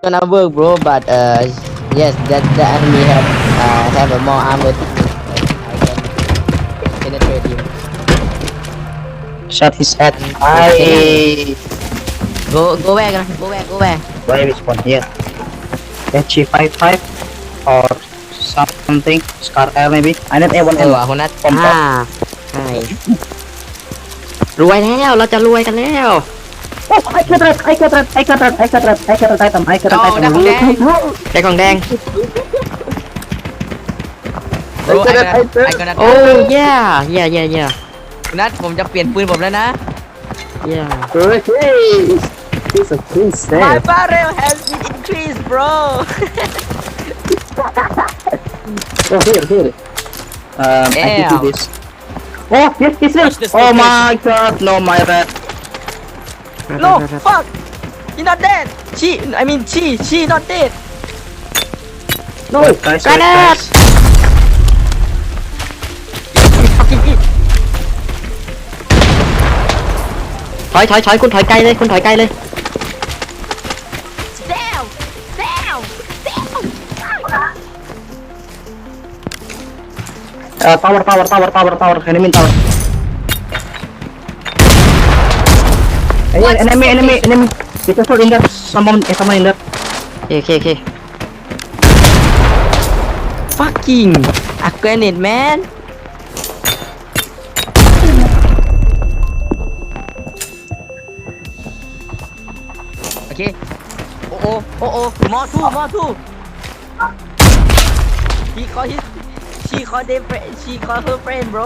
gonna work, bro. But uh, yes, that the enemy have uh have a more armored. I can penetrate him. Shot his head. I. Go go where? Gonna go where? Go where? Why which one here? HG55 or something. Scar L maybe. I need A1 เออ M. ว่ะคนนั้น ผมก็ อ่าใช่รวยแล้วเราจะรวยกันแล้ว Oh, I got it! I got it! I got it! I got it! I got it! item! I got it! เอา item! ได้ของแดงได้ของแดง I got it! I got it! ไอ้คนนั้นโอ้ย yeah yeah yeah yeah คุณนัทผมจะเปลี่ยนปืนผมแล้วนะ yeah Hey! He's a princess. My barrel has been increased bro Oh, here, here. Um, I can do Ew. this. Oh, yes, yes, yes. Watch this Oh location. my god, no, my rat. No fuck he not dead she I mean she she not dead No, guys, Granite! guys. fucking it ถอยถอยถอยคุณถอยไกลเลยคุณถอยไกลเลย down down Uh, tower, tower, tower, tower, tower. Enemy tower. Hey, enemy, enemy, enemy. Be careful in there. Someone, eh, someone in there. โอเคโอเค fucking a grenade man โอเคโอ้โอ้โอ้โอ้มอทูมอทู he call his she call their friend she call her friend bro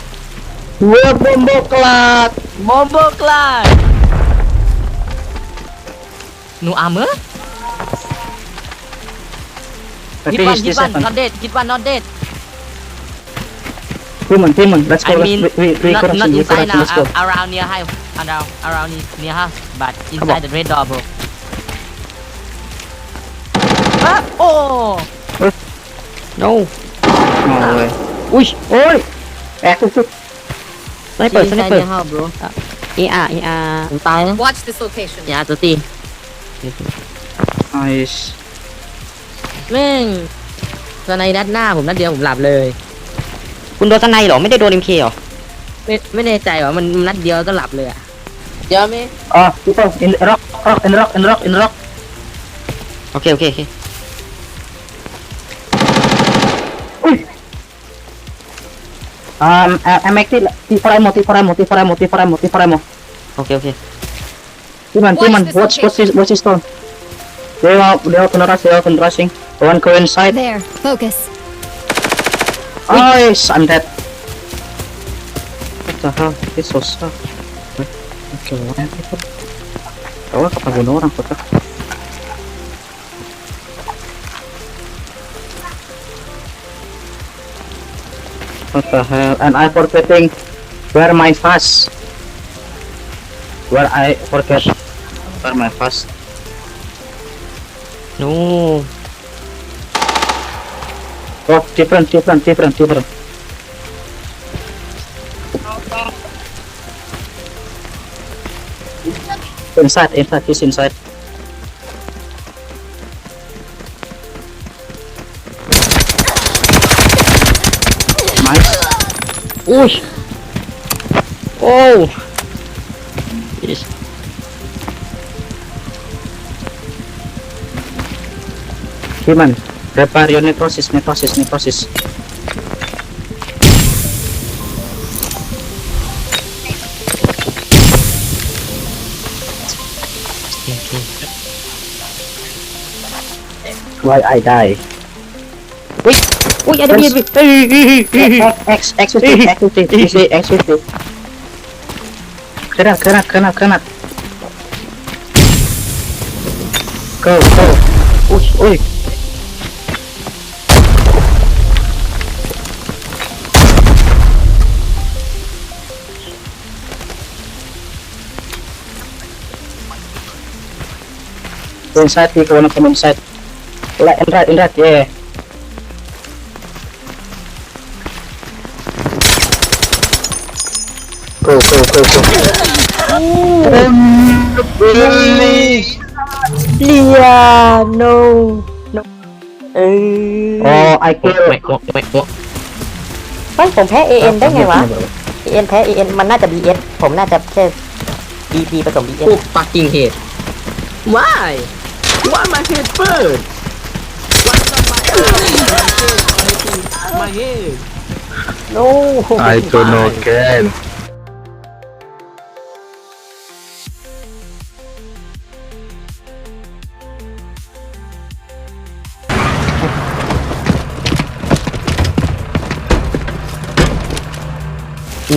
ร์ But hit he one is hit this one one. not dead hit one not dead Demon, demon. Let's go. I mean let's, we, we, we not, corruption, not we inside corruption. now Let's go. uh, around near house around around near house but inside the red door bro อะโอ้ no No way. อุ้ย Oi! Eh, shoot, shoot. ส ไนเปอร์สไนเปอร์ near house bro เออาร์เออาร์ผมตายนะ Watch this location. อย่าตัวตี Nice. แม่งสไนด้านหน้าผมนัดเดียวผมหลับเลย คุณโดนสไนเหรอ ไม่ได้โดนเอ็มเคเหรอ ไม่ไม่แน่ใจว่ามันนัดเดียวก็หลับเลยอะเดี๋ยวไหม Ah, people in the rock, rock, in the rock, in the rock, in the rock. โอเค โอเคโอเค Um, uh, I'm active. T4 ammo, T4 ammo, T4 ammo, T4 ammo, T4 ammo. โอเคโอเค Demon, Watch demon, this watch, watch this, watch this stone. They are, they are gonna rush, they are gonna rushing. One go inside. There. Focus. Nice, I'm dead. What the hell? This so suck. Okay, orang itu. Tahu apa bunuh orang kota? What the hell? And I forgetting where my fast. Where I forget where my fast. โน้ Oh, different, different, different, different. Inside, inside, he's inside. อุ้ยโอ้ย Human, prepare your necrosis, necrosis, necrosis. Why I die? อุ้ยอุ้ยอันนี้เอ้ยเอ้ยเอ้ยเอ้ย X, X, X50, X50, you say X50. Granat, granat, granat, granat. Go, go. อุ้ยอุ้ย Inside, we wanna come inside. Right, in right, in right, yeah. Go, go, go, go. Really? เลีย no no เออ Oh, I ไม่ kill. ไม่ไม่ไม่เฮ้ยผมแพ้ AN ได้ไงวะ AN แพ้ AN มันน่าจะ BS ผมน่าจะแค่ BP ผสม BS พวก fucking head why why my head first why not my head my head no I don't know again.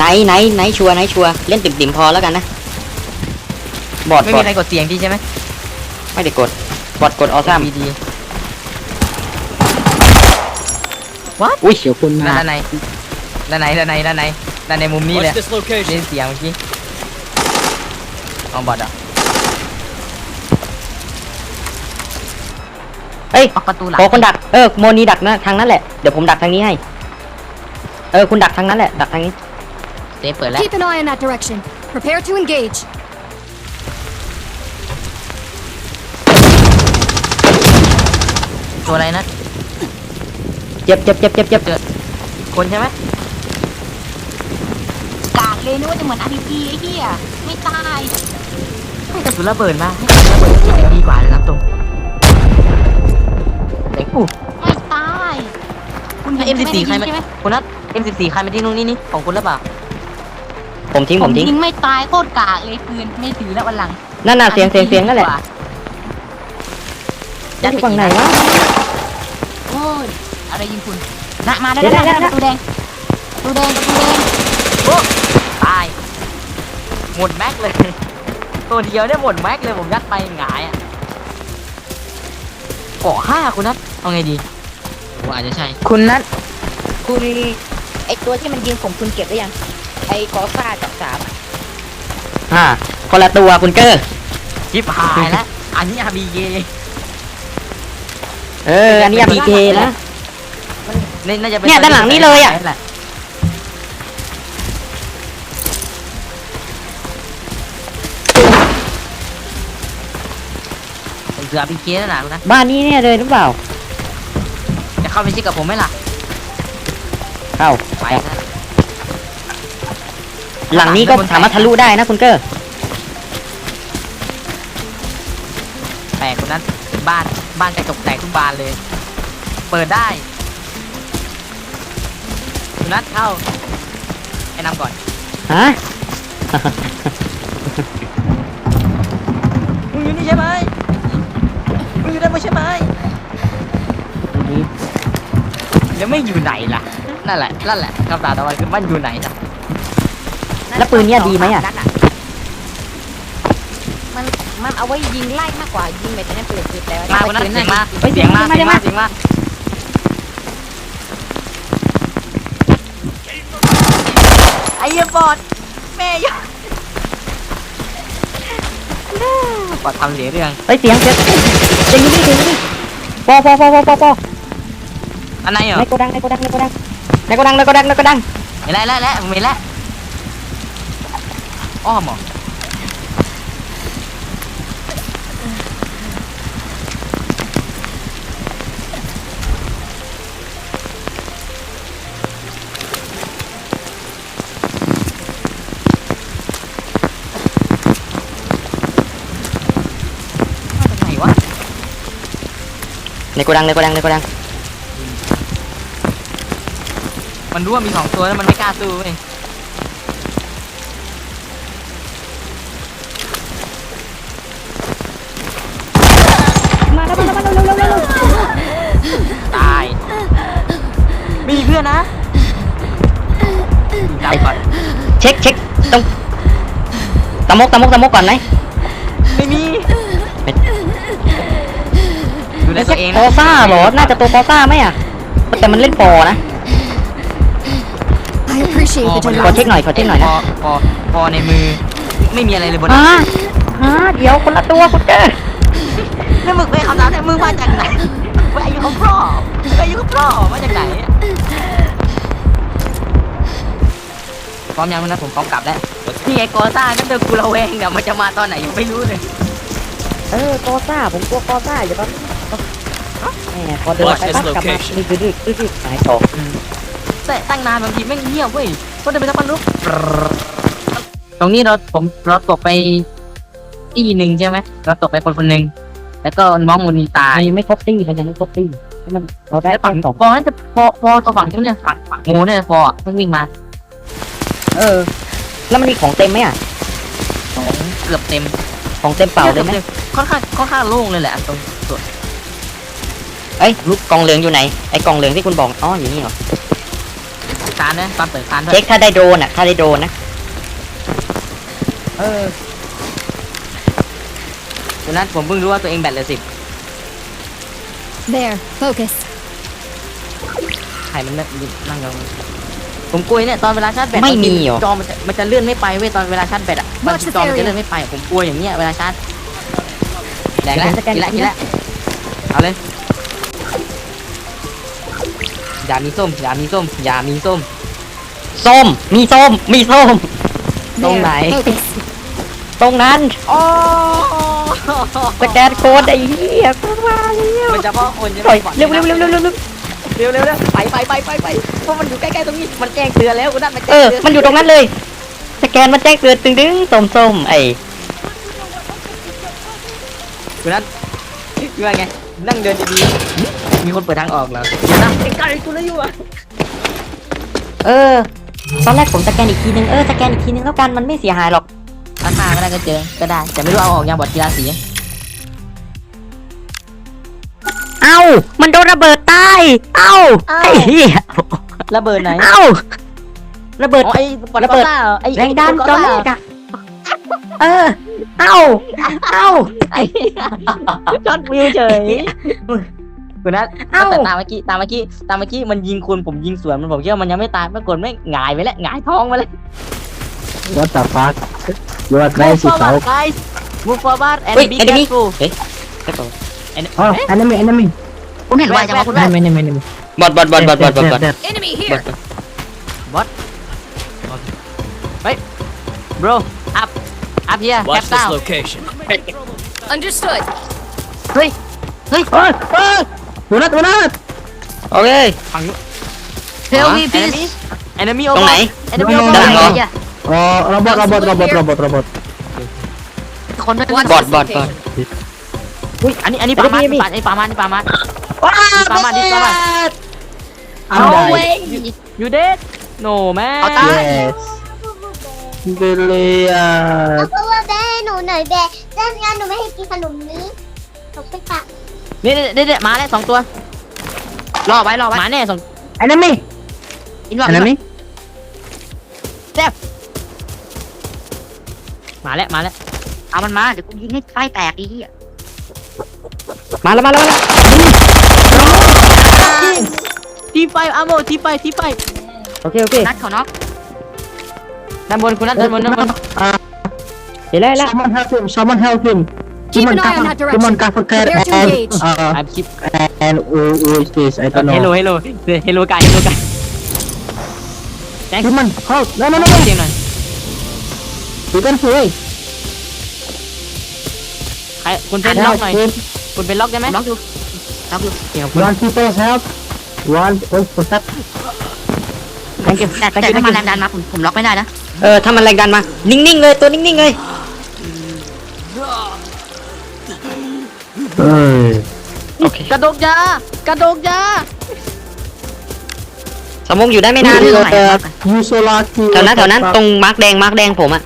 ไหนไหนไหนชัวร์ไหนชัวร์เล่นติ่มติ่มๆพอแล้วกันนะ บอดไม่บอมีดใครกดเสียงดีใช่ไหมไม่ได้กด บอดกดออซัมดีดีอุ้ยเสียวคุณมาด้านในด้านในด้านในด้านในด้านในมุมนี้เลย Watch this location เล่นเสียงเมื่อกี้เอาบอดอะเฮ้ย ออกประตูหลังขอคนดัก เออ โมนีดักนะทางนั้นแหละ เดี๋ยวผมดักทางนี้ให้ เออ คุณดักทางนั้นแหละ ดักทางนี้เซฟเปิดแล้ว Keep an eye in that direction. Prepare to engage. ตัวอะไรนะ เจ็บเจ็บเจ็บเจ็บเจ็บคนใช่ไหมกากเลยนึกว่าจะเหมือน RPG ไอ้เหี้ยไม่ตายให้กระสุนระเบิดมาให้กระสุนระเบิดที่ดีกว่าเลยครับตรงไหนอู้ไม่ตาย คุณเอ็มสิบสี่ใครมาใช่ไหม คุณนัทเอ็มสิบสี่ใครมาที่นู่นนี่นี่ของคุณหรือเปล่า ผมทิ้งผผมมทิ้ง ยิงไม่ตายโคตรกากเลยปืนไม่ถือแล้ววันหลังนั่นน่ะเสียงเสียงเสียงนั่นแหละยัดไปฝั่งไหนวะโอ้ยอะไรยิงคุณนะมาได้เดี๋ยวได้เดี๋ยวประตูแดงประตูแดงประตูแดงโอ้ตายหมดแม็กเลย ตัวเดียวเนี่ยหมดแม็กเลยผมยัดไปหงายอะเกาะห้าคุณนัทเอาไงดีว่าอาจจะใช่ คุณนัทคุณไอตัวที่มันยิงผมคุณเก็บได้ยังไอกอซ่าจับสาม อ่าคนละตัวคุณเกอร์ชิปหายแล้ว อันนี้อาบีเเอออันนี้พีเคนะนี่น่าจะเป็นเนี่ยด้านหลังนี่เลยอะแหละเป็นคืออาบีเคนั่นแหละนะบ้านนี้เนี่ยเลยหรือเปล่า จะเข้าไปชิดกับผมไหมล่ะ เข้าไปนะ หลังนี้ก็สามารถทะลุได้นะคุณเกอร์แปลกคนนั้นบ้านบ้านกระจกแตกทุกบานเลย เปิดได้คุณนัทเข้าให้นำก่อนฮะมึงอยู่นี่ใช่ไหมมึงอยู่ได้ไม่ใช่ไหมแล้วไม่อยู่ไหนล่ะนั่นแหละนั่นแหละคำตอบต่อไปคือมันอยู่ไหนล่ะ แล้วปืนเนี่ยดีไหมอะมันมันเอาไว้ยิงไล่มากกว่ายิงแบบนั้นปืนคือแต่ว่ามาเอาคนนั้นปืนเสียงมาเฮ้ยเสียงมาเสีเสียยงงมามาเสียงมาไอ้เหี้ยบอดแม่ยบอดทำเสียเรื่องเฮ้ยเสียงเสียงเสียงอยู่นี่เสียงอยู่นี่ปอปอปอปอปอปออันไหนเหรอในโกดังในโกดังในโกดังในโกดังในโกดังในโกดัง เห็นแล้วแล้วแล้วผมเห็นแล้ว อ้อมเหรอมาจากไหนวะในโกดังในโกดังในโกดัง มันรู้ว่ามีสองตัวแล้วมันไม่กล้าสู้เว้ย พื่อนนะจับก่อนเช็คเช็คต้องตะมกตะมกตะมกก่อนไหมไม่มีไม่อยู่ดูแลไอ้ตัวเองโปนะซ่าเหรอ น่าจะตัวโปซ่าไหมอะ แต่มันเล่นปอนะ I appreciate the ขอ generosity. เช็คหน่อยขอเช็คหน่อยพนะอพอพอในมือ ไม่มีอะไรเลยบนอ่านั้นอ่าเดี๋ยวคนละตัวคุณเจอแล้วมึงไปคำถามเนี่ยมึงมาจากไหนไปอายุของพ่อไปอายุของพ่อมาจากไหน พร้อมยังนะผมพร้อมกลับแล้วนี่ไอ้กอซ่านั่นเดินกูระแวงเนี่ยมันจะมาตอนไหนยังไม่รู้เลยเออโปซ่าผมกลัวโปซ่าอย่าปั๊บแหมพอเดินไปปั๊บกลับมาดึกดึกดึกดึกดึกหายตกแต่ตั้งนานบางทีแม่งเงียบเว้ยก็เดินไปสักพักลุกตรงนี้เราผมเราตกไปที่หนึ่งใช่ไหมเราตกไปคนคนหนึ่งแล้วก็น้องมูนีตายมันยังไม่ครบตี้มันยังไม่ครบตี้ให้มันเราได้แล้วตั้ฝั่งงสองพอนั่นจะพอพอตัวฝั่งที่เนี่ยฝั่งฝั่งงูเนี่ยพอเพิ่งวิ่งมา เออ แล้วมันมีของเต็มไหมอะสองเกือบเต็มของเต็มเปล่าเลยไหมค่อนข้างค่อนข้างโล่งเลยแหละตรงส่วนเอ้ยลูกกองเหลืองอยู่ไหน ไอ้กองเหลืองที่คุณบอก อ๋อ อยู่นี่เหรอ คานนะตอนเปิดคานด้วยเช็คถ้าได้โดนอะ ถ้าได้โดนนะ เออวันนั้นผมเพิ่งรู้ว่าตัวเองแบตเหลือสิบ There, focus. ใครมันนั่งนั่งลง ผมกลัวเนี่ยตอนเวลาชาร์จแบตไม่มีเหรอ จอมันจะมันจะเลื่อนไม่ไปเว้ยตอนเวลาชาร์จแบตอะบางทีจอมันจะเลื่อนไม่ไปผมกลัวอย่างเงี้ยเวลาชาร์จแรงแล้วกินละกินละเอาเลยอย่ามีส้มอย่ามีส้มอย่ามีส้ม ส้ม มีส้ม มีส้ม ตรงไหน Focus. ตรงนั้นโอ้สแกนโค้ดไอ้เหี้ยกูว่าแล้วมันจะเพาะคนใช่ไหปมล่อยเร็วเร็วเร็วเร็วเร็ว เร็วเร็วเร็วเร็วไปไปไปไปไปเพราะมันอยู่ใกล้ๆตรงนี้มันแจ้งเตือนแล้วคุณนัทมันแจ้เองอ เตือนมันอยู่ตรงนั้นเลย สแกนมันแจ้งเตือนตึงดึงส้มส้มไอ้คุณนัทคือว่าไงนั่งเดินจะดีมีคนเปิดทางออกแล้วเดี๋ยวนะใกล้ๆกูเลยอยู่อะเออ ตอนแรกผมสแกนอีกทีนึง เออ สแกนอีกทีนึงแล้วกัน มันไม่เสียหายหรอกราคาก็ได้ก็เจอก็ได้ แต่ไม่รู้เอาออกยังบอดกีฬาสี เอ้า มันโดนระเบิดตายเอ้า ไอ้เหี้ยระเบิดไหนเอ้า ระเบิด อ๋อไอ้บอดระเบิดกอซ่าหอไอ้แรงดันไอ้จอแรกอะเออ เอ้า เอ้า ไอ้จอดวิวเฉยคุณนัทเอ้า แต่ตามเมื่อกี้ตามเมื่อกี้ตามเมื่อกี้มันยิงคุณผมยิงสวนมันบอกว่ามันยังไม่ตายปรากฏไม่หงายไปแล้วหงายท้องมาเลย What the fuck? You are Move crazy, forward, Paul. guys. Move forward and เฮ้ย be enemy careful. เฮ้ยกระโดด Oh, enemy, enemy. คุณเห็นไวจังวะคุณ Enemy, enemy, enemy. บอดบอดบอดบอดบอดบอดบอด There, there, Enemy บอ here. ด Bro, up, up here, cap down. Understood. there. Oh, oh! Do not, do not! โอเค Tell me Enemy, please. enemy ตรง over. ไหน Enemy ตรง over. ไหนเหรออย่า Oh, robot, robot, robot, robot, robot. คนด้วย Watch บ อด this บอดบอด location. อุ้ยอันนี้อันนี้ปามา Enemy, enemy. ปาอันนี้ปามา อันนี้ปามานี่ปามานี่ปามา I'm No dying. way. You dead? No man. เอาตาย Yes. Brilliant. เพราะว่าแม่ให้หนูหน่อยแบะด้านงานหนูไม่ให้กินขนมนี้หนูไปฝากนี่นี่นี่นี่มาแล้วสองตัวรอไว้รอไว้หมาแน่สอง Enemy, อินวอร์ enemy. มาแล้วมาแล้วเอามันมาเดี๋ยวกูยิงให้ไฟแตกอีอะ มาแล้วมาแล้วมาแล้วทีไฟอาโมทีไฟทีไฟโอเคโอเคนัดเขาน็อกด้านบนคุณนัทด้านบนด้านบนเดี๋ยวแล้วแล้ว Someone help him, someone help him. Keep Come on, an eye on cover, that come on, direction. cover care Prepare to and, engage. uh, ไอคลิป and who, who is this? I don't เฮลโล know. เฮลโลเฮลโลกายเฮลโลกาย Come on, help. No, no, no, เสี no. ยงหน่อย You can free. ใครคุณเป็นล็อกหน่อย คุณเป็นล็อกได้ไหมล็อกอยู่ล็อกอยู่เดี๋ยวคุณ One people help. One one protect. thank you แต่แต่ถ้ามันแรงดันมาผมผมล็อกไม่ได้นะเออถ้ามันแรงดันมา นิ่งๆเลยตัวนิ่งๆเลย Hey. โอเคกระโดกยากระโดกยาสมองอยู่ได้ไม่นาน You so lucky. แถวนั้นแถวนั้นตรงมาร์กแดงมาร์กแดงผมอะ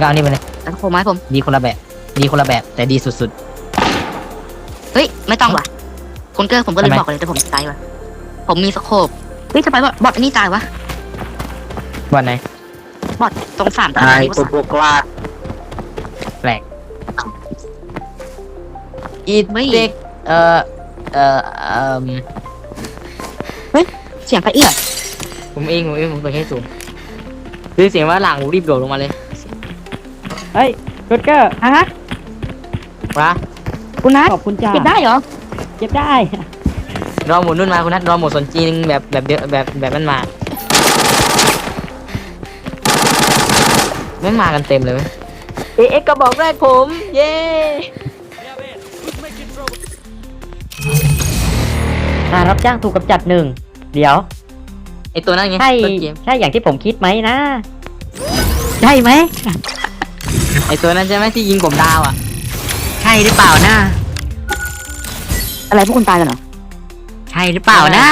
ก็เอานี่ไปเลยแล้วก็โคไม้ผมดีคนละแบบดีคนละแบบแต่ดีสุด เฮ้ย ไม่ต้องว่ะคุณเกอร์ผมก็เลยทำไมบอกเลยแต่ผมตายว่ะ ผมมีสโคปเฮ้ยทำไมบอทบอทอันนี้ตายวะๆวันไหนบอทตรงสามตา Hai, นี้ว่าสาม pupuk lah. แปลกอีเด็กเอ่อเอ่อเอ่อเสียงใครเอื้อผมเองผมเองผมตัวแค่สูงคือเสียงว่าหลังผมรีบโดดลงมาเลย เฮ้ยกดเกอร์ฮะวะ คุณนัทขอบคุณจ้าเก็บได้เหรอ เก็บได้ รอหมุนนุ่นมาคุณนัทรอหมุนสนจีนแบบแบบเดียวแบบแบบนั้นมาไม่มากันเต็มเลยเว้ยเอ็กกระบอกแรกผม เย้อ่ารับจ้างถูกกำจัดหนึ่ง เดี๋ยว ไอตัวนั้นไงใช่ต้นเกมใช่อย่างที่ผมคิดไหมนะ ใช่ไหม ไอตัวนั้นใช่ไหมที่ยิงผมดาวอะใช่ หรือเปล่านะอะไรพวกคุณตายกันเหรอ ใช่หรือเปล่านะ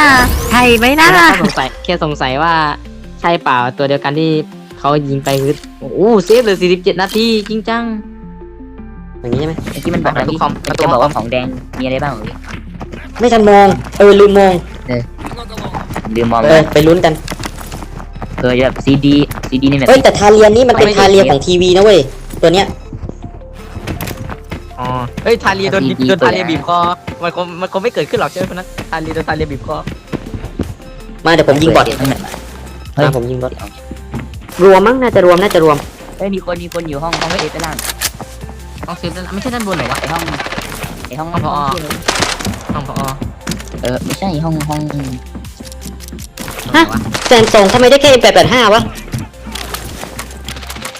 ใช่ไหมนะแค่สงสัยแค่สงสัยว่าใช่เปล่าตัวเดียวกันที่เขายิงไปคือโอ้โหเซฟเลย47นาทีจริงจังอย่างนี้ใช่ไหมไอ้ที่มันบอกประตูคอมประตูจะคอมบอกว่าของแดงมีอะไรบ้างเอ่ยไม่ทันมองเออลืมมองลืมมองเออไปลุ้นกันเคยแบบซีดีซีดีนี่แบบเอ้ยแต่ทาเรียนนี่มันเป็นทาเรียของทีวีนะเว้ยตัวเนี้ยอ๋อ เฮ้ยทาเลียโดนโดนทาเลียบีบคอ มันคงมันคงไม่เกิดขึ้นหรอกใช่ไหมคนนั้นทาเลียโดนทาเลียบีบคอ มาเดี๋ยวผมยิงบอททั้งนั้นมาผมยิงบอทรวมมั้งน่าจะรวมน่าจะรวมเฮ้ยมีคนมีคนอยู่ห้องห้องเอไปล่างห้องเซฟด้านไม่ใช่ด้านบนเหรอวะไอห้องไอห้องห้องผอห้องพอเออไม่ใช่ห้องห้องฮะแซมซงทำไมได้แค่แปดแปดห้าวะ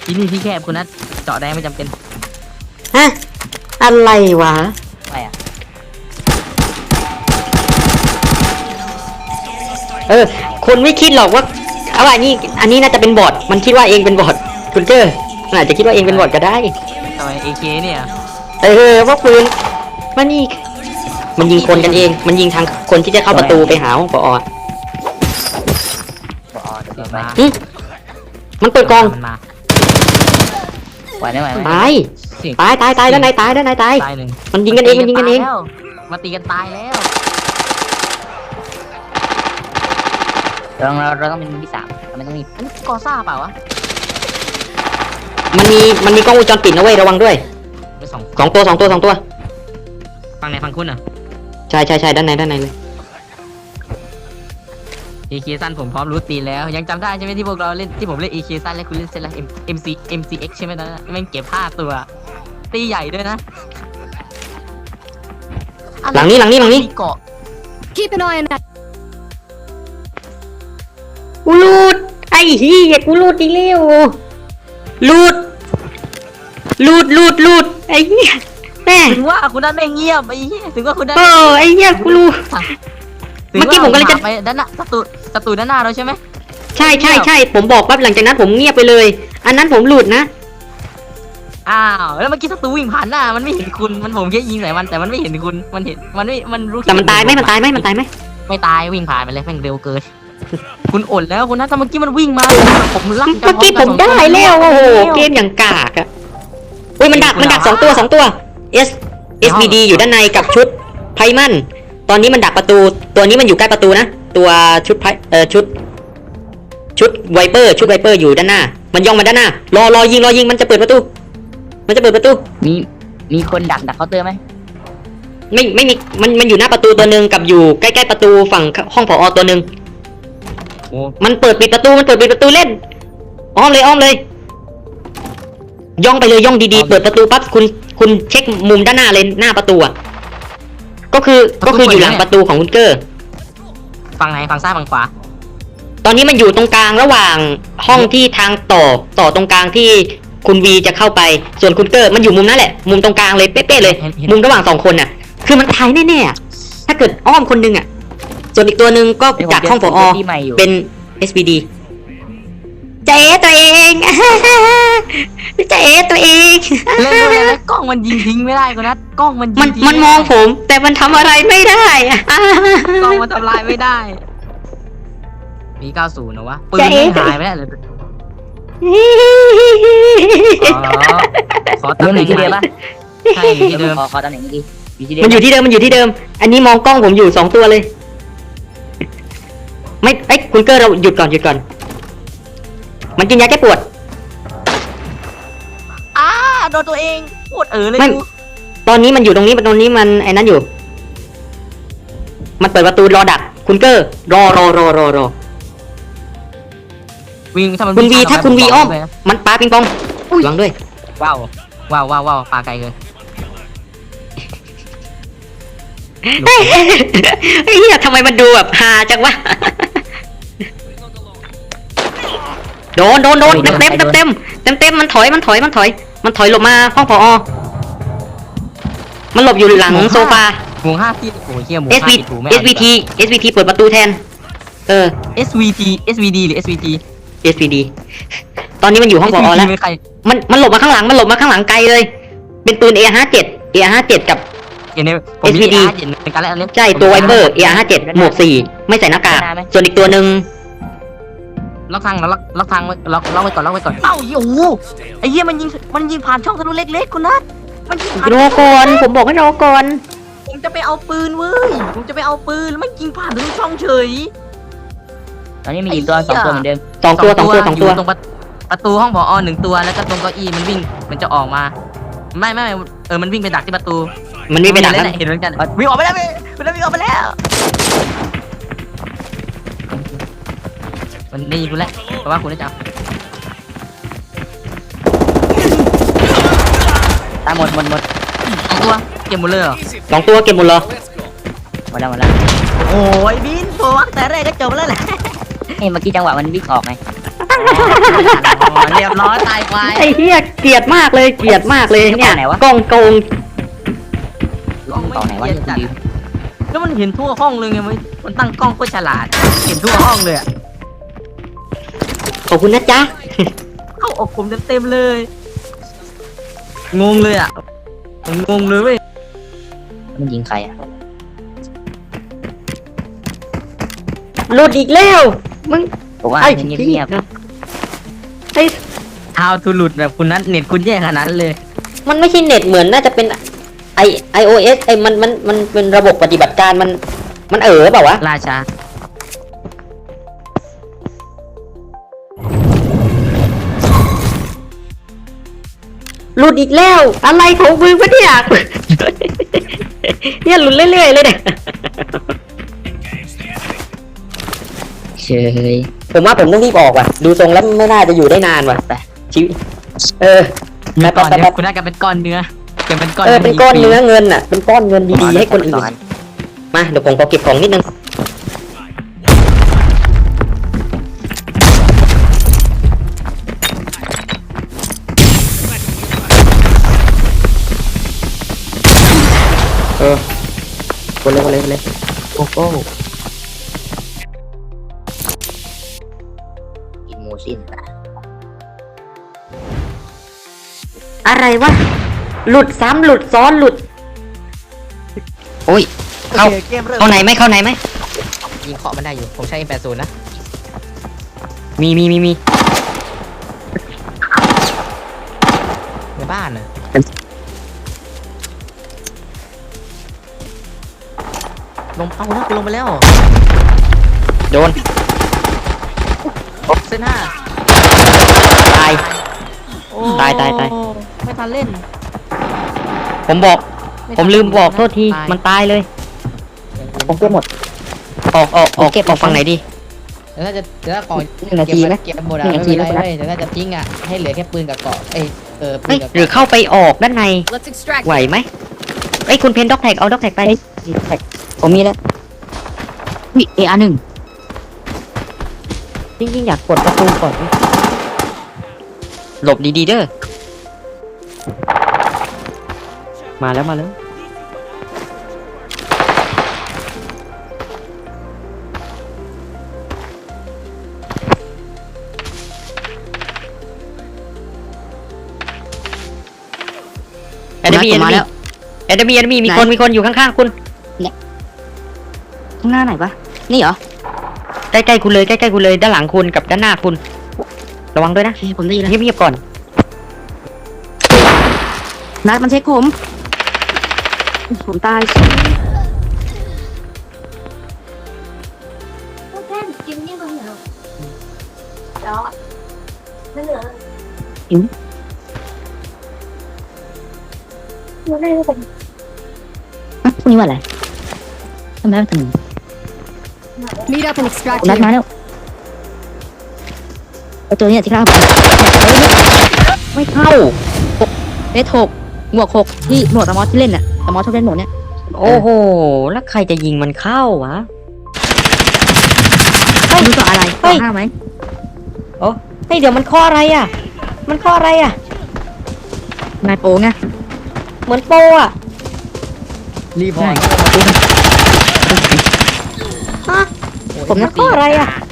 ที่นี่ที่แคบคุณนัทเจาะแดงไม่จำเป็นฮะ อะไรวะ อะไรอะเออ คนไม่คิดหรอกว่า เอาว่านี่ อันนี้น่าจะเป็นบอทมันคิดว่าเองเป็นบอทคุณเจอร์มันอาจจะคิดว่าเองเป็นบอทก็ได้ ทำไมเอเคเนี่ยเออพวกปืนมันนี่ มันยิงคนกันเอง มันยิงทางคนที่จะเข้าประตูไปหาห้องปออะพอเดี๋ยวไปหึมันเปิดกล่องมันมาไหวได้ไหมตายเสียงตายตายตายด้านในตายด้านในตาย ตายหนึ่งมันยิงกันเองมันยิงกันเอง ตายแล้วมาตีกันตายแล้วเราเราเราต้องเป็นมือที่สามทำไมต้องมีอันนี้กอซ่าเปล่าวะมันมีมันมีกล้องวงจรปิดนะเว้ยระวังด้วยไปสองสองตัวสองตัวสองตัวฝั่งไหนฝั่งคุณอะใช่ใช่ใช่ด้านในด้านในเลย เอเคสั้นผมพร้อมรู้ตีนแล้ว ยังจำได้ใช่ไหมที่พวกเราเล่นที่ผมเล่นเอเคสั้นและคุณเล่นเซนละ M M C M C X ใช่ไหมตอนนั้นแม่งเก็บห้าตัว ตีใหญ่ด้วยนะอะไรหลังนี้หลังนี้หลังนี้มีเกาะ Keep an eye on that กูรูดไอ้เฮียกูรูดอีกแล้วรูดรูดรูดรูดไอ้เฮียแม่ถึงว่าคุณนัทไม่เงียบไอ้เหี้ยถึงว่าคุณนัทเออไอ้เฮียกูรูด ถึงเมื่อกี้ผมกำลังจะว่าไปด้านหน้าศัตรูศัตรูด้านหน้าเราใช่ไหม ใช่ใช่ใช่ผมบอกปั๊บหลังจากนั้นผมเงียบไปเลย อันนั้นผมหลุดนะ อ้าวแล้วเมื่อกี้ศัตรูวิ่งผ่านหน้ามันไม่เห็นคุณมันผมแค่ยิงใส่มันแต่มันไม่เห็นคุณมันเห็นมันไม่มันรู้แต่มันตายไหมมันตายไหมมันตายไหมไม่ตายวิ่งผ่านไปเลยแม่งเร็วเกินคุณอดแล้วคุณนัทแต่เมื่อกี้มันวิ่งมาผมลั่นเมื่อกี้ผมได้แล้วโอ้โหเกมอย่างกากอะอุ้ยมันดักมันดักสองตัวสองตัว S SBD อยู่ด้านในกับชุดไพมัน ตอนนี้มันดักประตู ตัวนี้มันอยู่ใกล้ประตูนะ ตัวชุดไพเอ่อชุด ชุดไวเปอร์ ชุดไวเปอร์อยู่ด้านหน้า มันย่องมาด้านหน้ารอรอยิงรอยิงมันจะเปิดประตู มันจะเปิดประตู มีมีคนดักดักเคาน์เตอร์ไหมไม่ไม่มีมันมันอยู่หน้าประตูตัวหนึ่งกับอยู่ใกล้ๆประตูฝั่งห้องผอตัวหนึ่งโอ้มันเปิดปิดประตูมันเปิดปิดประตูเล่นอ้อมเลยอ้อมเลย ย่องไปเลยย่องดีๆ เปิดประตูปั๊บคุณคุณเช็คมุมด้านหน้าเลยหน้าประตูอะก็คือก็คืออยู่หลังประตูของคุณเกอร์ฝั่งไหนฝั่งซ้ายฝั่งขวา ตอนนี้มันอยู่ตรงกลางระหว่างห้องที่ทางต่อต่อตรงกลางที่ คุณวีจะเข้าไปส่วนคุณเกอร์มันอยู่มุมนั้นแหละ มุมตรงกลางเลยเป๊ะๆเลย เห็นเห็น มุมระหว่างสองคนน่ะ คือมันตายแน่ๆอะถ้าเกิดอ้อมคนหนึงอะ ส่วนอีกตัวหนึ่งก็เดี๋ยวผมจากห้องผอที่ใหม่อยู่เป็น SBD เจ๊ตัวเอง เจ๊ตัวเอง เล่นด้วยแล้วกล้องมันยิงทิ้งไม่ได้คุณนัทกล้องมันยิมันทิ้มันมองผม แต่มันทำอะไรไม่ได้อะกล้องมันทำลายไม่ได้มี90นะวะปืนจะเอ๊ะไม่หายไปแล้วเลยขอ ขอเริ่ตำมแหอน่งยู่ที่เดิมใหปะใช่อยู่ที่เดิมขอขอตำแหน่งนี้ดีอยู่ที่เดิมมันอยู่ที่เดิมมันอยู่ที่เดิม อันนี้มองกล้องผมอยู่สองตัวเลย ไม่ไอ้ยคุณเกอร์เราหยุดก่อนหยุดก่อน มันกินยาแก้ปวดอ้าโดนตัวเองปวดเออเลยไม่กูตอนนี้มันอยู่ตรงนี้ตอนนี้มันไอ้นั้นอยู่ มันเปิดประตูรอดัก คุณเกอร์ รอรอรอรอรอ วิ่งถ้ามันคุณวีงถ้าตมคุณวีไปอ้อมเลยนะมันปาปิงปองระวังด้วยว้าวว้าวว้าวว้าวปลาไกลเลยเฮ้ยเฮียทำไมมันดูแบบฮาจังวะโดนโดนโดนเต็มเต็มเต็มเต็มเต็มเต็มมันถอยมันถอยมันถอย มันถอยหลบมาห้องพอมันหลบอยู่หลังโซฟาหมูห้าที่โอ้ยเฮียหมู S ห้า V ที่ถูไม่ S V T S V T เปิดประตูแทน เออ S V T S V D หรือ S V T S V D ตอนนี้มันอยู่ห้องพอแล้วไม่ใครมันมันหลบมาข้างหลัง มันหลบมาข้างหลังไกลเลย เป็นปืน A ห้าเจ็ด A ห้าเจ็ดกับ เห็นในผมมี SVD อาร์เห็นในการแล้วอันนี้ใช่ตัวไวเปอร์ A ห้าเจ็ดหมวกสี่ไม่ใส่หน้ากากส่วนอีกตัวหนึ่งล็อกทางล็อกล็อกทางไว้ล็อกล็อกไว้ก่อนล็อกไว้ก่อนเอ้าโอ้โหไอ้เหี้ยมันยิงมันยิงผ่านช่องทะลุเล็กๆคุณนัทมันยิงผ่านรอก่อน ผมบอกให้รอก่อน ผมจะไปเอาปืนเว้ยผมจะไปเอาปืนแล้วมันยิงผ่านทะลุช่องเฉย ตอนนี้มีอีกตัวสองตัวเหมือนเดิมสองตัวสองตัวสองตัว ยู่ตรงประประตูห้องผอหนึ่งตัวแล้วก็ตรงเก้าอี้มันวิ่งมันจะออกมา ไม่ไม่ไม่เออมันวิ่งไปดักที่ประตูมันไม่ไปดักเห็แล้วนเห็นเหมือนกันวิ่งออกไปแล้วเว้ยมันวิ่งออกไปแล้วมันได้ยินคุณแล้วเพราะว่าคุณได้จับตายหมดหมดหมดสองตัวเก็บหมดเลยเหรอสองตัวเก็บหมดเลยหมดแล้วหมดแล้วโอ้ยบินโฟวักแต่แรกก็จบแล้วแหละ เฮ้ยเมื่อกี้จังหวะมันวิ่งออกไงเรียบร้อยตายควาย ไอ้เหี้ยเกลียดมากเลยเกลียดมากเลยเนี่ยไหนวะ กองโกงกล้องไม่ต่อไหนวะเห็นเนี่ยจัดแล้วมันเห็นทั่วห้องเลยไงมันมันตั้งกล้องโคตรฉลาด เห็นทั่วห้องเลยอะขอบคุณนะจ๊ะเข้าอกผมเต็มๆเลย งงเลยอะงงเลยเว้ยมันยิงใครอะ หลุดอีกแล้ว มึงบอกว่าไอ้เงียบเหี้เงียยบไอ้ How to หลุดแบบคุณนัทเน็ตคุณแย่ขนาดนั้นเลย มันไม่ใช่เน็ตเหมือนน่าจะเป็นไอ iOS ไอมันมันมันเป็นระบบปฏิบัติการมัน มันเออเปล่าวะ ราชา หลุดอีกแล้ว อะไรของมึงวะเนี่ย เนี่ยหลุดเรื่อยๆเลยเนี่ย เฉยผมว่าผมต้องรีบออกว่ะ ดูทรงแล้วไม่น่าจะอยู่ได้นานว่ะไปชีวิตเออเนื้อไปก่อนไปเดี๋ยวไปคุณนัทกันเป็นก้อนเนื้อเก็บเป็นก้อนเออเป็นก้อนปีเนื้อเงินอะเป็นก้อนเงินดีๆให้คนอื่นสงอัมาเดี๋ยวผมขอเก็บของนิดนึงเออคนเลยคนเลยคนเลยโอ้โห อะไรวะ หลุดซ้ำหลุดซ้อนหลุด โอ้ย เข้าเกมเริ่มเข้าไหนไหมเข้าไหนไหม ยิงเคาะมันได้อยู่ ผมใช้ M80 นะ มีมีมีมีในบ้านน่ะลงเอานะกูลงไปแล้วโดน เส้นห้าตาย โอ้ตายตายตาย ไม่ทันเล่นผมบอก ไทันผมลืมบอกโทษที ตายมันตายเลย ผมเก็บหมด ออกออกออกเก็บออกฝั่งไหนดีเดี๋ยวถ้าจะเดี๋ยวถ้าก่อนหนึ่งนาทีไหมเก็บหมดอะหนึ่ไม่งนาทีเป็นไรไหม เว้ยเดี๋ยวถ้าจะทิ้งอะให้เหลือแค่ปืนกับเกราะเอ้ยเออปืเอ้นยกับหรือเข้าไปออกด้านใน Let's extract ไหวไหมเอ้ยคุณเพนด็อกแท็กเอาด็อกแท็กไปผมมีแล้ววิเออาร์หนึ่งจริงๆอยากกดประตูก่อน หลบดีๆเด้อ มาแล้วมาแล้ว แอนเดมีแอนเดมีแอนเดมีแอนเดมีมีคนมีคนอยู่ข้างๆคุณ ข้างหน้าไหนปะนี่เหรอ ใกล้ๆคุณเลยใกล้ๆคุณเลยด้านหลังคุณกับด้านหน้าคุณ ระวังด้วยนะผมได้ยินแล้วเงียบๆก่อน นัดมันเช็คผม ผมตายพวกแค่กินนี่มันเหรอเนาะนั่นเหรอมันได้เป็นฮะพรุ่งนี้วันอะไรทำไมไม่ถึง Meet up and extract นัด here. มาแล้ว ไอตัวเนี้ยที่ข้าไม่เข้าเลทหกหมวกหกที่หมวกตะมอสที่เล่นน่ะตะมอสชอบเล่นหมวกเนี้ยโอ้โห แล้วใครจะยิงมันเข้าวะไม่รู้ตัวอะไรเฮ้ยห้าไหมเฮ้ยเดี๋ยวมันข้ออะไรอะ มันข้ออะไรอะนายโป้ไงเหมือนโปอะรีพอร์ตผมมันันกข้ออะไรอะเฮ้ย